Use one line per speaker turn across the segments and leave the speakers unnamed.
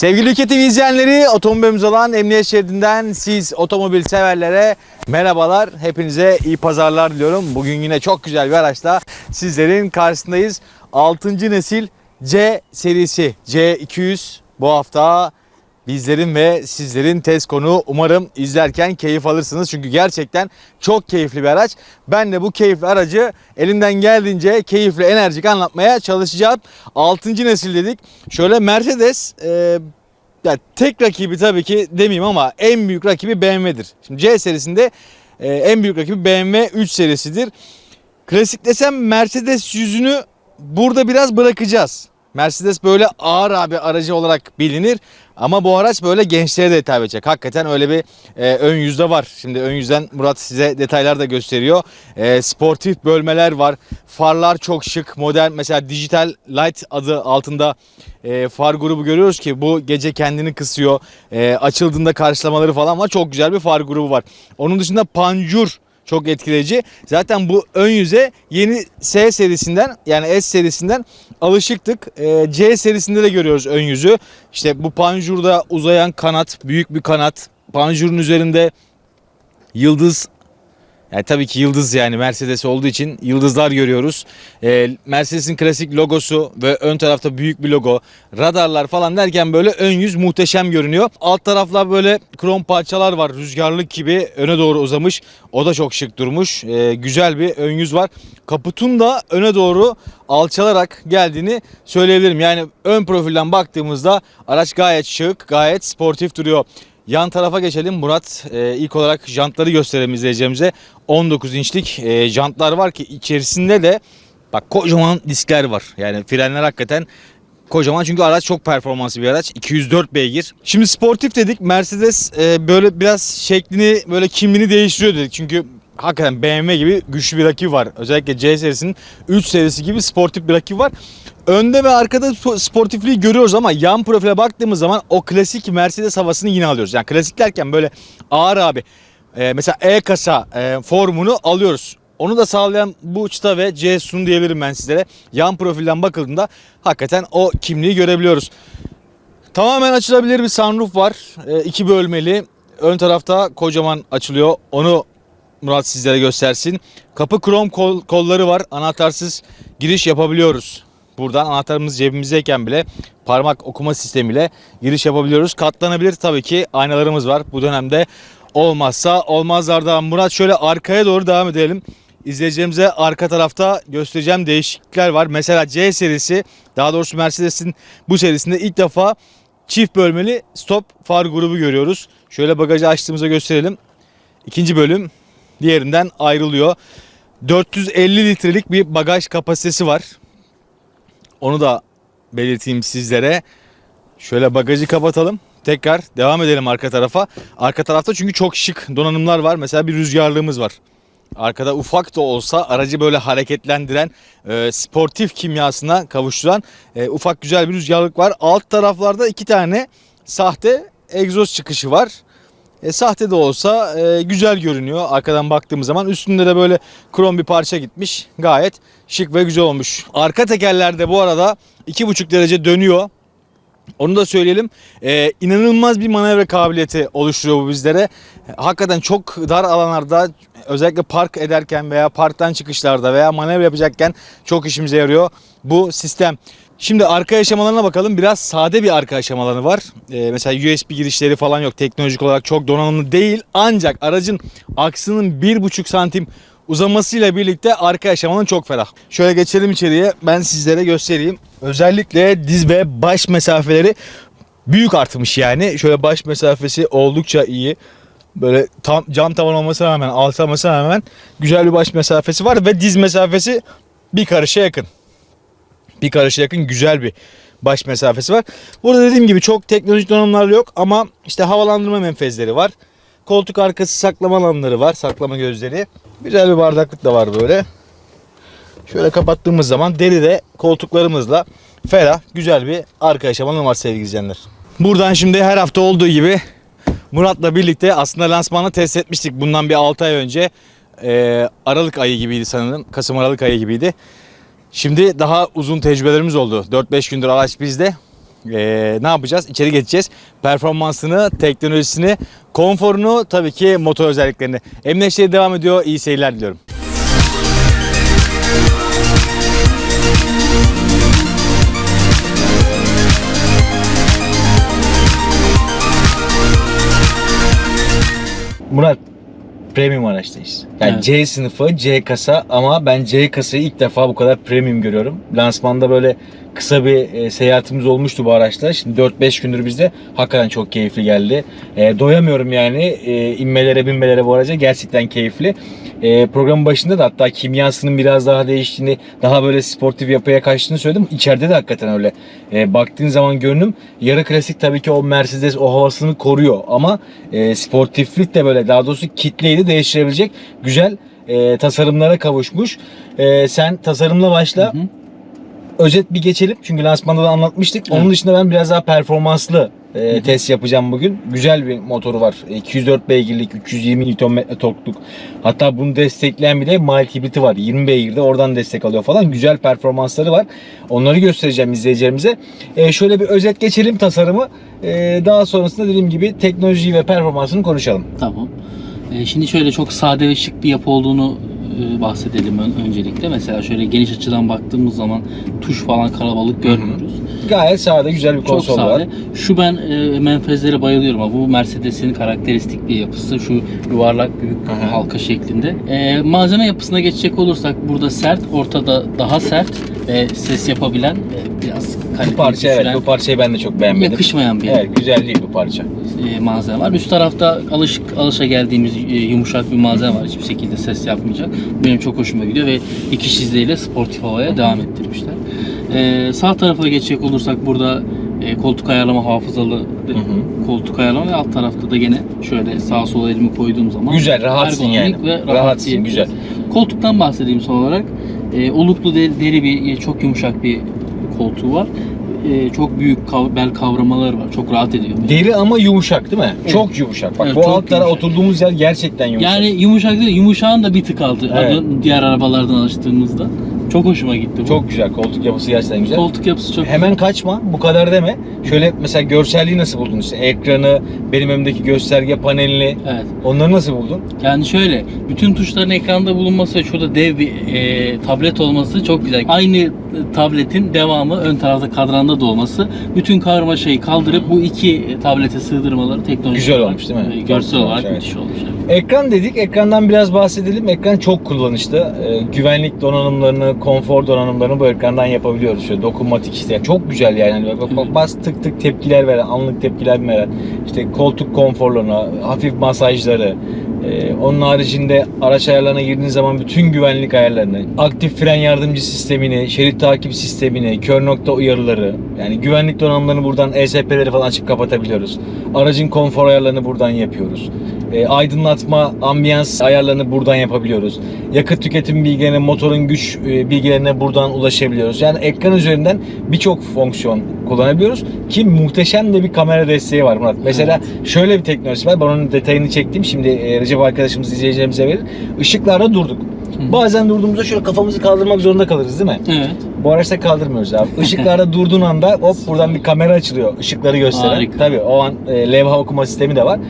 Sevgili Ülke TV izleyenleri, otomobilimiz olan Emniyet Şeridi'nden siz otomobil severlere merhabalar. Hepinize iyi pazarlar diliyorum. Bugün yine çok güzel bir araçla sizlerin karşısındayız. 6. nesil C serisi C200 bu hafta bizlerin ve sizlerin test konu. Umarım izlerken keyif alırsınız. Çünkü gerçekten çok keyifli bir araç. Ben de bu keyifli aracı elimden geldiğince keyifli, enerjik anlatmaya çalışacağım. 6. nesil dedik. Şöyle Mercedes e, ya tek rakibi tabii ki demeyeyim ama en büyük rakibi BMW'dir. Şimdi C serisinde e, en büyük rakibi BMW 3 serisidir. Klasik desem Mercedes yüzünü burada biraz bırakacağız. Mercedes böyle ağır abi aracı olarak bilinir ama bu araç böyle gençlere de hitap edecek. Hakikaten öyle bir e, ön yüzde var. Şimdi ön yüzden Murat size detaylar da gösteriyor. E, sportif bölmeler var. Farlar çok şık, modern. Mesela Digital Light adı altında e, far grubu görüyoruz ki bu gece kendini kısıyor. E, açıldığında karşılamaları falan var. Çok güzel bir far grubu var. Onun dışında panjur çok etkileyici. Zaten bu ön yüze yeni S serisinden yani S serisinden alışıktık. Ee, C serisinde de görüyoruz ön yüzü. İşte bu panjurda uzayan kanat, büyük bir kanat. Panjurun üzerinde yıldız yani tabii ki yıldız yani Mercedes olduğu için yıldızlar görüyoruz. Ee, Mercedes'in klasik logosu ve ön tarafta büyük bir logo. Radarlar falan derken böyle ön yüz muhteşem görünüyor. Alt taraflar böyle krom parçalar var. Rüzgarlık gibi öne doğru uzamış. O da çok şık durmuş. Ee, güzel bir ön yüz var. Kaputun da öne doğru alçalarak geldiğini söyleyebilirim. Yani ön profilden baktığımızda araç gayet şık, gayet sportif duruyor. Yan tarafa geçelim. Murat e, ilk olarak jantları gösterelim izleyeceğimize. 19 inçlik e, jantlar var ki içerisinde de bak kocaman diskler var. Yani frenler hakikaten kocaman çünkü araç çok performanslı bir araç. 204 beygir. Şimdi sportif dedik. Mercedes e, böyle biraz şeklini böyle kimliğini değiştiriyor dedik. Çünkü hakikaten BMW gibi güçlü bir rakibi var. Özellikle C serisinin 3 serisi gibi sportif bir rakibi var. Önde ve arkada spo- sportifliği görüyoruz ama yan profile baktığımız zaman o klasik Mercedes havasını yine alıyoruz. Yani klasik derken böyle ağır abi. e, mesela E-kasa e, formunu alıyoruz. Onu da sağlayan bu çıta ve C sun diyebilirim ben sizlere. Yan profilden bakıldığında hakikaten o kimliği görebiliyoruz. Tamamen açılabilir bir sunroof var. E, iki bölmeli. Ön tarafta kocaman açılıyor. Onu Murat sizlere göstersin. Kapı krom kol- kolları var. Anahtarsız giriş yapabiliyoruz. Buradan anahtarımız cebimizdeyken bile parmak okuma sistemiyle giriş yapabiliyoruz. Katlanabilir tabii ki aynalarımız var. Bu dönemde olmazsa olmazlardan. Murat şöyle arkaya doğru devam edelim. İzleyicilerimize arka tarafta göstereceğim değişiklikler var. Mesela C serisi daha doğrusu Mercedes'in bu serisinde ilk defa çift bölmeli stop far grubu görüyoruz. Şöyle bagajı açtığımızda gösterelim. İkinci bölüm diğerinden ayrılıyor. 450 litrelik bir bagaj kapasitesi var. Onu da belirteyim sizlere. Şöyle bagajı kapatalım. Tekrar devam edelim arka tarafa. Arka tarafta çünkü çok şık donanımlar var. Mesela bir rüzgarlığımız var. Arkada ufak da olsa aracı böyle hareketlendiren, e, sportif kimyasına kavuşturan e, ufak güzel bir rüzgarlık var. Alt taraflarda iki tane sahte egzoz çıkışı var. E, sahte de olsa e, güzel görünüyor arkadan baktığımız zaman. Üstünde de böyle krom bir parça gitmiş. Gayet şık ve güzel olmuş. Arka tekerlerde bu arada 2,5 derece dönüyor. Onu da söyleyelim. Ee, inanılmaz bir manevra kabiliyeti oluşturuyor bu bizlere. Hakikaten çok dar alanlarda özellikle park ederken veya parktan çıkışlarda veya manevra yapacakken çok işimize yarıyor bu sistem. Şimdi arka aşamalarına bakalım. Biraz sade bir arka aşamaları var. Ee, mesela USB girişleri falan yok. Teknolojik olarak çok donanımlı değil. Ancak aracın aksının 1,5 santim uzamasıyla birlikte arka aşamanın çok ferah. Şöyle geçelim içeriye. Ben sizlere göstereyim. Özellikle diz ve baş mesafeleri büyük artmış yani. Şöyle baş mesafesi oldukça iyi. Böyle tam cam tavan olmasına rağmen, alçalmasına rağmen güzel bir baş mesafesi var ve diz mesafesi bir karışa yakın. Bir karışa yakın güzel bir baş mesafesi var. Burada dediğim gibi çok teknolojik donanımlar yok ama işte havalandırma menfezleri var. Koltuk arkası saklama alanları var, saklama gözleri. Güzel bir bardaklık da var böyle. Şöyle kapattığımız zaman deride koltuklarımızla ferah, güzel bir arka aşamalı var sevgili izleyenler. Buradan şimdi her hafta olduğu gibi Murat'la birlikte aslında lansmanı test etmiştik bundan bir 6 ay önce. Ee, Aralık ayı gibiydi sanırım. Kasım Aralık ayı gibiydi. Şimdi daha uzun tecrübelerimiz oldu. 4-5 gündür araç bizde. Ee, ne yapacağız? İçeri geçeceğiz. Performansını, teknolojisini, konforunu, tabii ki motor özelliklerini. Emniyet Şeridi devam ediyor. İyi seyirler diliyorum. Murat, premium araçtayız. Yani
Evet.
C sınıfı, C kasa ama ben C kasayı ilk defa bu kadar premium görüyorum. Lansmanda böyle kısa bir e, seyahatimiz olmuştu bu araçla. Şimdi 4-5 gündür bizde hakikaten çok keyifli geldi. E, doyamıyorum yani e, inmelere binmelere bu araca gerçekten keyifli. E, programın başında da hatta kimyasının biraz daha değiştiğini, daha böyle sportif yapıya kaçtığını söyledim. İçeride de hakikaten öyle. E, baktığın zaman görünüm yarı klasik tabii ki o Mercedes o havasını koruyor ama e, sportiflik de böyle daha doğrusu kitleyi de değiştirebilecek güzel e, tasarımlara kavuşmuş. E, sen tasarımla başla.
Hı hı.
Özet bir geçelim çünkü lansmanda da anlatmıştık. Onun
Evet.
dışında ben biraz daha performanslı e, test yapacağım bugün. Güzel bir motoru var. 204 beygirlik, 320 Nm torkluk. Hatta bunu destekleyen bir de mild hibriti var. 20 beygirde oradan destek alıyor falan. Güzel performansları var. Onları göstereceğim izleyicilerimize. E, şöyle bir özet geçelim tasarımı. E, daha sonrasında dediğim gibi teknolojiyi ve performansını konuşalım.
Tamam. Ee, şimdi şöyle çok sade ve şık bir yapı olduğunu e, bahsedelim ön- öncelikle. Mesela şöyle geniş açıdan baktığımız zaman tuş falan kalabalık görmüyoruz.
Gayet sade güzel bir
Çok
konsol
sade.
var.
Şu ben e, menfezlere bayılıyorum ama bu Mercedes'in karakteristik bir yapısı. Şu yuvarlak büyük
hı.
halka şeklinde. E, malzeme yapısına geçecek olursak burada sert, ortada daha sert ve ses yapabilen e, biraz
Bu
kaliteli
parça evet bu parçayı ben de çok beğenmedim.
yakışmayan bir
Evet güzel değil bu parça.
e, malzeme var. Üst tarafta alışık alışa geldiğimiz e, yumuşak bir malzeme var. Hiçbir şekilde ses yapmayacak. Benim çok hoşuma gidiyor ve iki şizleyle sportif havaya devam ettirmişler. E, sağ tarafa geçecek olursak burada e, koltuk ayarlama hafızalı
Hı hı.
koltuk ayarlama ve alt tarafta da gene şöyle sağa sola elimi koyduğum zaman
Güzel, rahatsın
ergonomik
yani.
ve rahat
Rahatsın,
diyebiliriz.
güzel.
Koltuktan bahsedeyim son olarak. E, oluklu deri, deri bir çok yumuşak bir koltuğu var. E, çok büyük kav- bel kavramaları var. Çok rahat ediyor. beni.
Deri ama yumuşak değil mi?
Evet.
Çok yumuşak. Bak
Evet,
bu
çok
altlara
yumuşak.
oturduğumuz yer gerçekten yumuşak.
Yani yumuşak değil, yumuşağın da bir tık altı.
Evet.
Diğer arabalardan alıştığımızda. Çok hoşuma gitti bu.
çok güzel. Koltuk yapısı gerçekten güzel.
Koltuk yapısı çok
Hemen kaçma. Bu kadar deme. Şöyle mesela görselliği nasıl buldun işte? Ekranı, benim önümdeki gösterge panelini.
Evet.
Onları nasıl buldun?
Yani şöyle, bütün tuşların ekranda bulunması ve şurada dev bir e, tablet olması çok güzel. Aynı e, tabletin devamı ön tarafta kadranda da olması. Bütün karmaşayı kaldırıp bu iki tablete sığdırmaları teknolojik
Güzel
olarak,
olmuş değil mi?
e,
Çok
görsel
güzel olmuş,
olarak
evet.
müthiş olmuş. evet.
Ekran dedik. Ekrandan biraz bahsedelim. Ekran çok kullanışlı. Ee, güvenlik donanımlarını, konfor donanımlarını bu ekrandan yapabiliyoruz. Şöyle dokunmatik işte. Çok güzel yani. Bak, bas tık tık tepkiler veren, anlık tepkiler veren. İşte koltuk konforlarına, hafif masajları, ee, onun haricinde araç ayarlarına girdiğiniz zaman bütün güvenlik ayarlarını, aktif fren yardımcı sistemini, şerit takip sistemini, kör nokta uyarıları, yani güvenlik donanımlarını buradan ESP'leri falan açıp kapatabiliyoruz. Aracın konfor ayarlarını buradan yapıyoruz. Ee, aydınlatma, ambiyans ayarlarını buradan yapabiliyoruz. Yakıt tüketim bilgilerine, motorun güç e, bilgilerine buradan ulaşabiliyoruz. Yani ekran üzerinden birçok fonksiyon kullanabiliyoruz ki muhteşem de bir kamera desteği var Murat. Mesela şöyle bir teknolojisi var. Ben onun detayını çektim. Şimdi e, Recep arkadaşımız izleyicilerimize verir. Işıklarda durduk.
Hı.
Bazen durduğumuzda şöyle kafamızı kaldırmak zorunda kalırız değil mi?
Evet.
Bu araçta kaldırmıyoruz abi. Işıklarda durduğun anda hop buradan bir kamera açılıyor. Işıkları gösteren.
Harika.
Tabii o an e, levha okuma sistemi de var.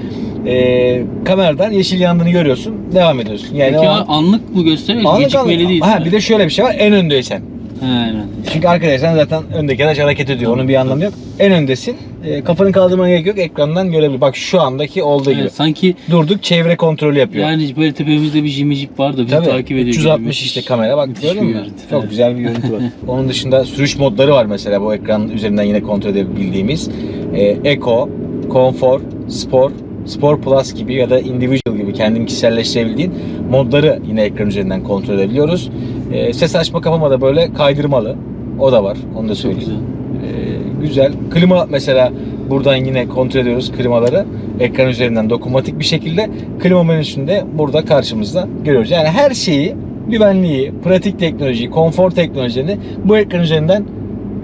E, kameradan yeşil yandığını görüyorsun. Devam ediyorsun. Yani
Peki
o
o
an,
anlık mı gösteriyor?
anlık
Gecikmeli
anlık-
değil.
Ha, bir de şöyle bir şey var. En öndeysen.
Aynen.
Çünkü arkadaşlar zaten öndeki araç hareket ediyor. Onun bir anlamı yok. En öndesin. E, kafanı kaldırmana gerek yok. Ekrandan görebilir. Bak şu andaki olduğu gibi.
Evet, sanki
Durduk çevre kontrolü yapıyor.
yani böyle tepemizde bir jimi jip var da bizi
Tabii,
takip ediyor. gibi.
360
Müthiş-
işte kamera bak
müthiş
gördün
bir
mü?
görüntü.
Çok
Evet.
güzel bir görüntü var. Onun dışında sürüş modları var mesela bu ekran üzerinden yine kontrol edebildiğimiz. Ee, Eco, Comfort, Sport, Sport Plus gibi ya da Individual gibi kendin kişiselleştirebildiğin modları yine ekran üzerinden kontrol edebiliyoruz. Ee, ses açma kapama da böyle kaydırmalı. O da var. Onu da söyleyeyim.
güzel.
Ee, güzel. Klima mesela buradan yine kontrol ediyoruz klimaları. Ekran üzerinden dokunmatik bir şekilde klima menüsünde burada karşımızda görüyoruz. Yani her şeyi güvenliği, pratik teknolojiyi, konfor teknolojilerini bu ekran üzerinden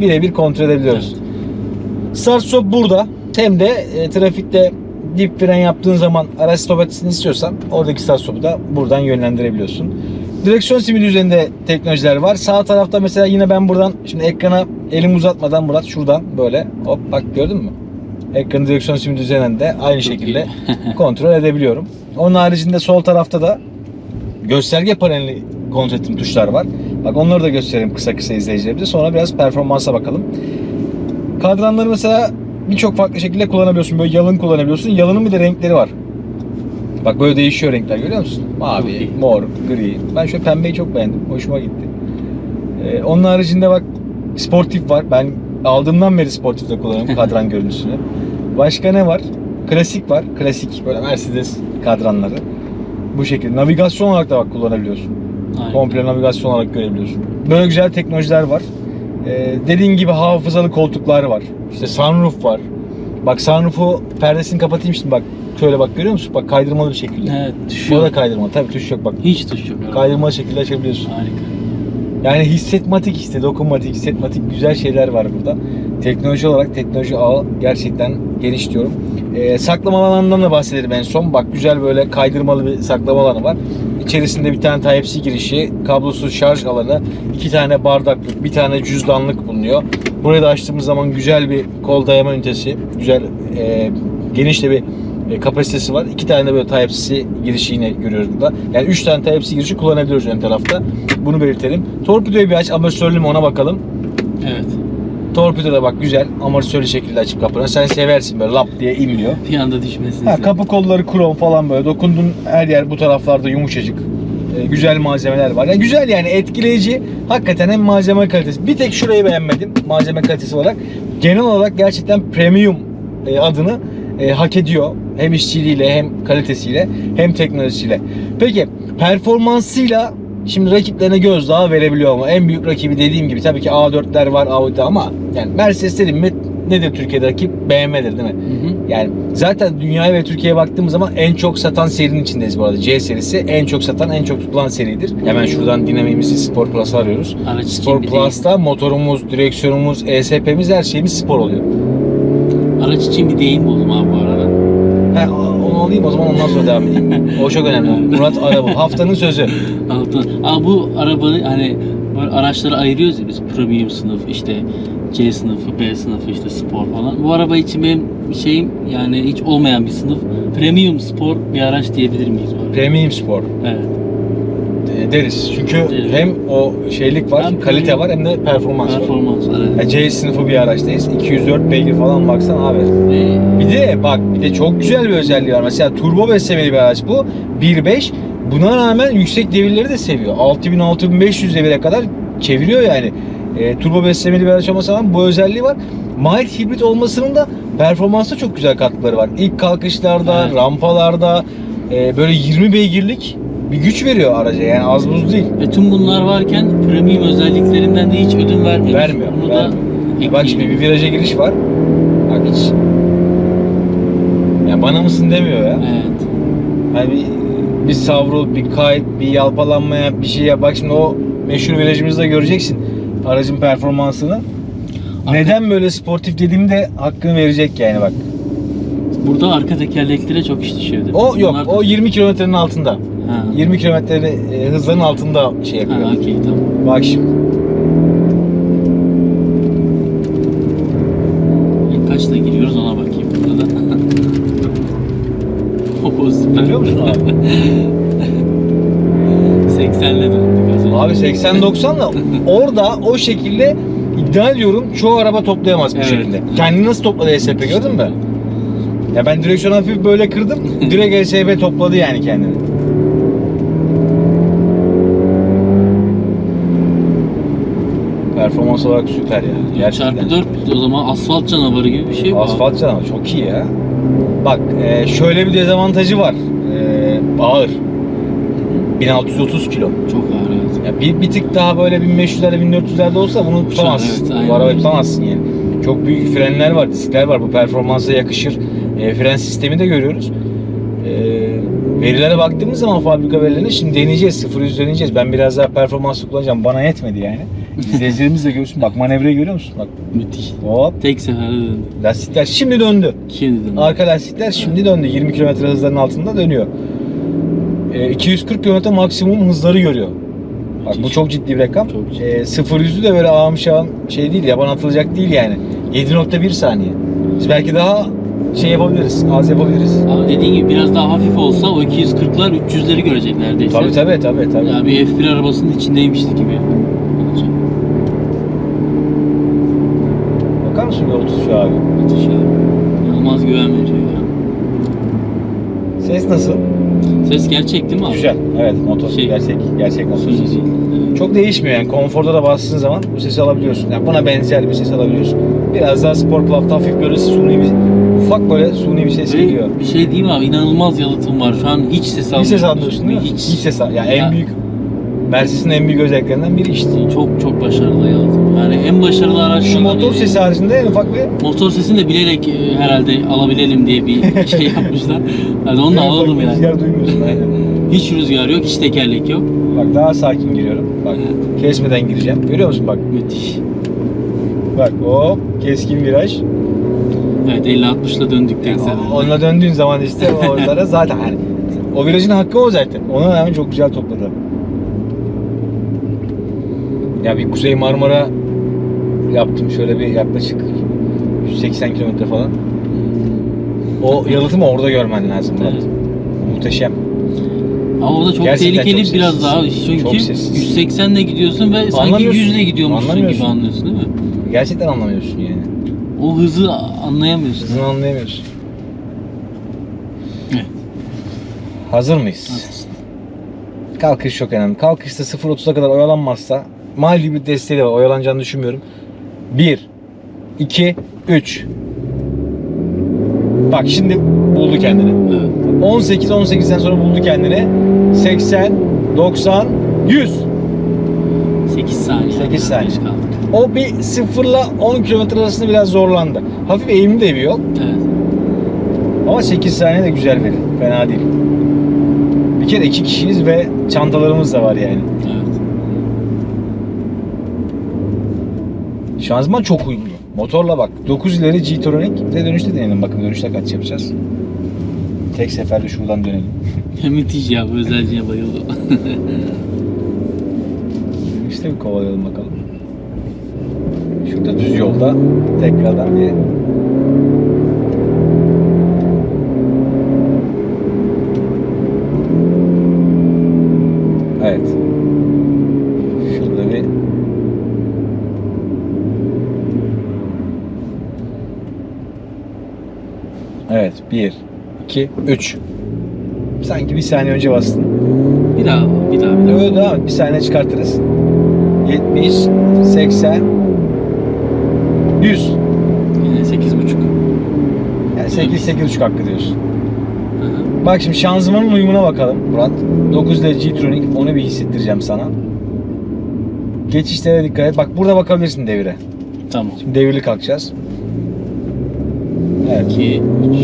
birebir kontrol edebiliyoruz. Start stop burada. Hem de e, trafikte dip fren yaptığın zaman araç stop etsin istiyorsan oradaki start stop'u da buradan yönlendirebiliyorsun. Direksiyon simidi üzerinde teknolojiler var. Sağ tarafta mesela yine ben buradan şimdi ekrana Elimi uzatmadan Murat şuradan böyle hop bak gördün mü? Ekranı direksiyon simidi üzerinden aynı
Çok
şekilde kontrol edebiliyorum. Onun haricinde sol tarafta da gösterge paneli kontrol ettiğim tuşlar var. Bak onları da göstereyim kısa kısa izleyicilerimize. Sonra biraz performansa bakalım. Kadranları mesela birçok farklı şekilde kullanabiliyorsun. Böyle yalın kullanabiliyorsun. Yalının bir de renkleri var. Bak böyle değişiyor renkler görüyor musun? Mavi, mor, gri. Ben şu pembeyi çok beğendim. Hoşuma gitti. Ee, onun haricinde bak sportif var. Ben aldığımdan beri sportifte kullanıyorum kadran görüntüsünü. Başka ne var? Klasik var. Klasik böyle Mercedes kadranları. Bu şekilde. Navigasyon olarak da bak kullanabiliyorsun.
Aynen.
Komple navigasyon olarak görebiliyorsun. Böyle güzel teknolojiler var. Ee, dediğin gibi hafızalı koltuklar var. İşte sunroof var. Bak sunroof'u perdesini kapatayım şimdi bak. Şöyle bak görüyor musun? Bak kaydırmalı bir şekilde.
Evet, tuş
Bu
yok.
da kaydırmalı. Tabii tuş yok bak.
Hiç tuş yok.
Kaydırmalı şekilde açabiliyorsun.
Harika.
Yani hissetmatik işte, dokunmatik, hissetmatik güzel şeyler var burada. Teknoloji olarak teknoloji ağı gerçekten geniş diyorum. Ee, saklama alanından da bahsedelim en son. Bak güzel böyle kaydırmalı bir saklama alanı var. İçerisinde bir tane Type-C girişi, kablosuz şarj alanı, iki tane bardaklık, bir tane cüzdanlık bulunuyor. Burayı da açtığımız zaman güzel bir kol dayama ünitesi, güzel e, geniş de bir e, kapasitesi var. İki tane de böyle Type-C girişi yine görüyoruz burada. Yani üç tane Type-C girişi kullanabiliyoruz ön tarafta. Bunu belirtelim. Torpidoyu bir aç, amortisörlü mü ona bakalım.
Evet.
Torpido da bak güzel, amortisörlü şekilde açıp kapanıyor. Sen seversin böyle lap diye inmiyor.
Bir anda düşmesin.
Ha, kapı kolları krom falan böyle. Dokundun her yer bu taraflarda yumuşacık. Ee, güzel malzemeler var. Yani güzel yani etkileyici. Hakikaten hem malzeme kalitesi. Bir tek şurayı beğenmedim malzeme kalitesi olarak. Genel olarak gerçekten premium e, adını e, hak ediyor. Hem işçiliğiyle hem kalitesiyle hem teknolojisiyle. Peki performansıyla şimdi rakiplerine gözdağı verebiliyor ama en büyük rakibi dediğim gibi tabii ki A4'ler var Audi ama yani Mercedes dedim mi nedir Türkiye'de rakip? BMW'dir değil mi?
Hı hı.
Yani zaten dünyaya ve Türkiye'ye baktığımız zaman en çok satan serinin içindeyiz bu arada. C serisi en çok satan, en çok tutulan seridir. Hemen şuradan dinamiğimizi Spor Plus'ı arıyoruz.
Araç
Spor
için bir değil.
Plus'ta motorumuz, direksiyonumuz, ESP'miz her şeyimiz spor oluyor.
Araç için bir deyim buldum abi bu arada.
He, alayım o zaman ondan sonra devam edeyim. O çok önemli. Murat Arabul. Haftanın sözü.
Altın. Aa bu arabayı hani böyle araçları ayırıyoruz ya biz premium sınıf işte C sınıfı, B sınıfı işte spor falan. Bu araba için benim şeyim yani hiç olmayan bir sınıf. Premium spor bir araç diyebilir miyiz?
Premium spor
Evet.
E, deriz. Çünkü
Deriz.
hem o şeylik var,
Hem
kalite var hem de performans.
Performans var. Evet.
C sınıfı bir araçtayız. 204 beygir falan baksana abi.
Ve
Bir de bak bir de çok güzel bir özelliği var. Mesela turbo beslemeli bir araç bu. 1.5. Buna rağmen yüksek devirleri de seviyor. 6000-6500 devire kadar çeviriyor yani. E, turbo beslemeli bir araç olmasına rağmen bu özelliği var. Mild hibrit olmasının da performansta çok güzel katkıları var. İlk kalkışlarda,
Evet.
rampalarda e, böyle 20 beygirlik bir güç veriyor araca. Yani az buz değil.
Ve tüm bunlar varken premium özelliklerinden de hiç ödün vermiyor.
Vermiyor.
Bunu da
vermiyor. Bak şimdi bir viraja giriş var. Bak hiç. Ya bana mısın demiyor ya.
Evet.
Hani bir, bir savrul, bir kayıt, bir yalpalanmaya bir şey yap. Bak şimdi o meşhur virajımızda göreceksin aracın performansını. Neden böyle sportif dediğimi de hakkını verecek yani bak.
Burada arka tekerleklere çok iş düşüyordu.
O yok,
Bunlar da-
o 20 kilometrenin altında.
Ha.
20 kilometre e, hızların altında şey yapıyor.
Ha, okey tamam.
Bak şimdi.
Kaçta giriyoruz ona bakayım burada da.
Görüyor musun abi?
80'le döndük.
Abi 80-90'la orada o şekilde iddia ediyorum çoğu araba toplayamaz bu
Evet.
şekilde. Kendini nasıl topladı ESP gördün mü? Ya ben direksiyonu hafif böyle kırdım. Direkt ESP topladı yani kendini. Performans olarak süper ya. Gerçekten.
Çarpı 4 o zaman asfalt canavarı gibi bir şey bu.
Asfalt canı çok iyi ya. Bak e, şöyle bir dezavantajı var. E, ağır. 1630 kilo.
Çok ağır evet.
Ya bir, bir tık daha böyle 1500'lerde 1400'lerde olsa bunu tutamazsın.
evet,
Bu arabayı tutamazsın yani. Çok büyük frenler var, diskler var. Bu performansa yakışır. E, fren sistemi de görüyoruz. E, verilere baktığımız zaman fabrika verilerine şimdi deneyeceğiz. Sıfır yüz deneyeceğiz. Ben biraz daha performanslı kullanacağım. Bana yetmedi yani. İzleyicilerimiz de görsün. Bak manevrayı görüyor musun? Bak
Müthiş.
hop.
Tek seferde döndü.
Lastikler şimdi döndü.
Şimdi döndü.
Arka lastikler şimdi döndü. 20 km hızların altında dönüyor. E, 240 km maksimum hızları görüyor. Bak bu çok ciddi bir rakam.
Çok ciddi.
E, sıfır yüzü de böyle ağım şağım şey değil, yaban atılacak değil yani. 7.1 saniye. Biz belki daha şey yapabiliriz, az yapabiliriz.
Ama dediğin gibi biraz daha hafif olsa o 240'lar 300'leri görecek neredeyse.
Tabii tabii tabii tabii.
Ya bir F1 arabasının içindeymişti gibi
Tutuşu abi?
Müthiş ya. İnanılmaz güven veriyor ya.
Ses nasıl?
Ses gerçek değil mi abi?
Güzel. Evet, motor
Şey-
gerçek gerçek motor sesi.
Evet.
Çok değişmiyor yani. Konforda da bastığın zaman bu sesi alabiliyorsun. Yani buna benzer bir ses alabiliyorsun. Biraz daha spor club'da hafif böyle suni bir ufak böyle suni bir ses geliyor.
Ve bir şey diyeyim abi inanılmaz yalıtım var. Şu an hiç ses almıyorum.
ses almıyorsun değil mi?
Hiç.
Hiç ses al. Yani en
Ya.
büyük Mercedes'in en büyük özelliklerinden biri işte.
Çok çok başarılı yalıtım. Yani en başarılı araç.
Şu motor sesi haricinde en ufak bir
Motor sesini de bilerek e, herhalde alabilelim diye bir şey yapmışlar. Hadi onu da
en ufak
alalım
bir
yani.
rüzgar duymuyorsun aynen.
Hiç rüzgar yok, hiç tekerlek yok.
Bak daha sakin giriyorum. Bak
Evet.
kesmeden gireceğim. Görüyor musun bak.
Müthiş.
Bak hop keskin viraj.
Evet 50-60'la döndükten sonra.
Onunla döndüğün zaman işte oralara zaten hani o virajın hakkı o zaten. Ona rağmen çok güzel topladı. Ya bir Kuzey Marmara yaptım şöyle bir yaklaşık 180 kilometre falan. O yalıtımı orada görmen lazım.
Evet.
Muhteşem.
Ama o da çok
Gerçekten
tehlikeli
çok
biraz
sessiz.
daha. Çünkü
Çok sessiz.
180 ile gidiyorsun ve sanki
Anlamıyorsun.
100 ile gidiyormuşsun gibi anlıyorsun değil mi?
Gerçekten anlamıyorsun yani.
O hızı anlayamıyorsun.
Hızını anlayamıyorsun.
Evet.
Hazır mıyız?
Haklısın.
Kalkış çok önemli. Kalkışta 0.30'a kadar oyalanmazsa mali bir desteği de var. Oyalanacağını düşünmüyorum. 1 2 3 Bak şimdi buldu kendini.
Evet.
18 18'den sonra buldu kendini. 80 90 100
8 saniye.
8 saniye.
Kaldık.
O bir 0 ile 10 km arasında biraz zorlandı. Hafif eğimli de bir yol.
Evet.
Ama 8 saniye de güzel veri. Fena değil. Bir kere iki kişiyiz ve çantalarımız da var yani.
Evet.
Şanzıman çok uyumlu. Motorla bak 9 ileri G-Tronic. Bir de dönüşte deneyelim bakın dönüşte kaç yapacağız. Tek seferde şuradan dönelim.
Müthiş ya bu özelliğe bayıldım.
Dönüşte bir kovalayalım bakalım. Şurada düz yolda tekrardan bir 2, 3. Sanki bir saniye önce bastın.
Bir daha, bir daha, bir daha.
Yok daha bir saniye çıkartırız. 70, 80, 100.
Yine 8 buçuk.
Yani 8, 8 buçuk hakkı diyorsun. Bak şimdi şanzımanın uyumuna bakalım Murat. 9 derece hidronik onu bir hissettireceğim sana. Geçişlere dikkat et. Bak burada bakabilirsin devire.
Tamam.
Şimdi devirli kalkacağız. Evet.
2, 3,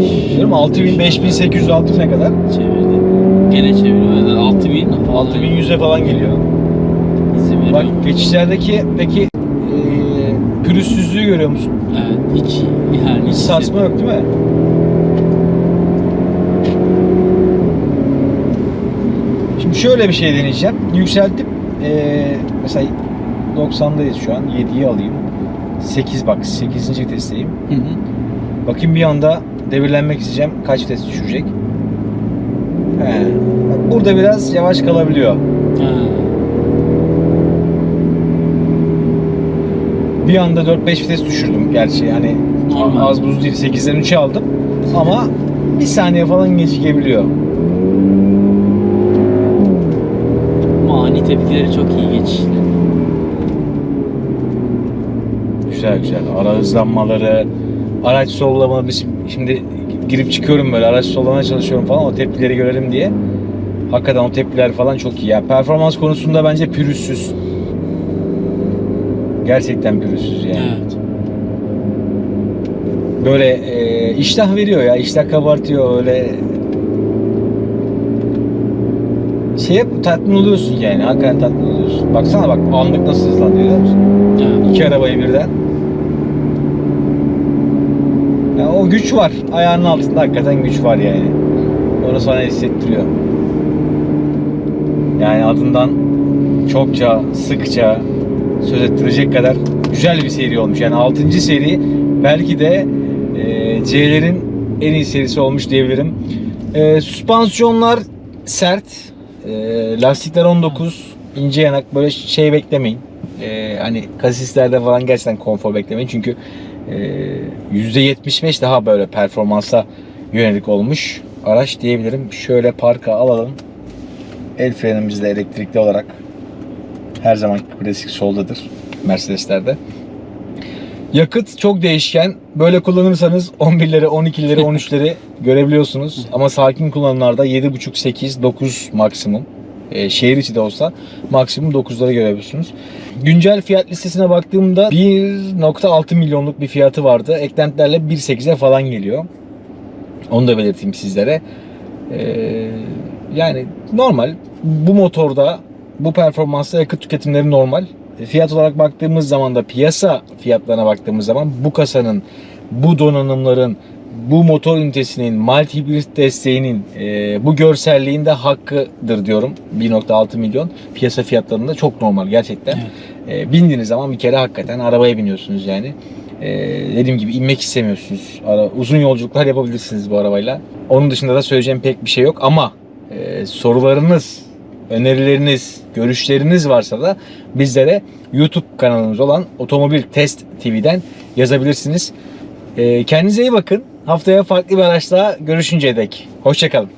5,
Diyorum 6000, 5800, 6000 ne kadar?
çevirdi. Gene çeviriyor. Yani 6000.
6100'e falan geliyor.
izin veriyor.
Bak geçişlerdeki peki eee pürüzsüzlüğü görüyor musun?
Evet. Hiç yani
Hiç sarsma yok değil mi? Şimdi şöyle bir şey deneyeceğim. Yükseltip eee mesela 90'dayız şu an. 7'yi alayım. 8 bak 8. testteyim.
Hı hı.
Bakayım bir anda devirlenmek isteyeceğim. Kaç vites düşürecek? He. Bak burada biraz yavaş kalabiliyor.
Ha.
Bir anda 4-5 vites düşürdüm gerçi. Yani
Normal.
az buz değil. 8'den 3'e aldım. Ama bir saniye falan gecikebiliyor.
Ani tepkileri çok iyi geçişli.
Güzel güzel. Ara hızlanmaları, araç sollama. Biz şimdi girip çıkıyorum böyle araç sollamaya çalışıyorum falan o tepkileri görelim diye. Hakikaten o tepkiler falan çok iyi. Yani performans konusunda bence pürüzsüz. Gerçekten pürüzsüz yani.
Evet.
Böyle e, iştah veriyor ya. iştah kabartıyor öyle. Şeye tatmin oluyorsun yani. Hakikaten tatmin oluyorsun. Baksana bak anlık nasıl hızlanıyor görüyor musun?
Evet.
İki arabayı birden. Ya o güç var. Ayağının altında hakikaten güç var yani. Onu sana hissettiriyor. Yani adından çokça, sıkça söz ettirecek kadar güzel bir seri olmuş. Yani 6. seri belki de e, C'lerin en iyi serisi olmuş diyebilirim. E, süspansiyonlar sert. E, lastikler 19. ince yanak böyle şey beklemeyin. E, hani kasislerde falan gerçekten konfor beklemeyin. Çünkü %75 daha böyle performansa yönelik olmuş araç diyebilirim. Şöyle parka alalım. El frenimiz de elektrikli olarak her zaman klasik soldadır Mercedes'lerde. Yakıt çok değişken. Böyle kullanırsanız 11'leri, 12'leri, 13'leri görebiliyorsunuz. Ama sakin kullanımlarda 7.5, 8, 9 maksimum. Ee, şehir içi de olsa maksimum 9'ları görebiliyorsunuz. Güncel fiyat listesine baktığımda 1.6 milyonluk bir fiyatı vardı. Eklentilerle 1.8'e falan geliyor. Onu da belirteyim sizlere. Ee, yani normal. Bu motorda bu performansla yakıt tüketimleri normal. Fiyat olarak baktığımız zaman da piyasa fiyatlarına baktığımız zaman bu kasanın, bu donanımların, bu motor ünitesinin, hibrit desteğinin, e, bu görselliğin de hakkıdır diyorum. 1.6 milyon piyasa fiyatlarında çok normal gerçekten. E, bindiğiniz zaman bir kere hakikaten arabaya biniyorsunuz yani. E, dediğim gibi inmek istemiyorsunuz. Ara, uzun yolculuklar yapabilirsiniz bu arabayla. Onun dışında da söyleyeceğim pek bir şey yok ama e, sorularınız, önerileriniz, görüşleriniz varsa da bizlere YouTube kanalımız olan Otomobil Test TV'den yazabilirsiniz. E, kendinize iyi bakın. Haftaya farklı bir araçla görüşünceye dek. Hoşçakalın.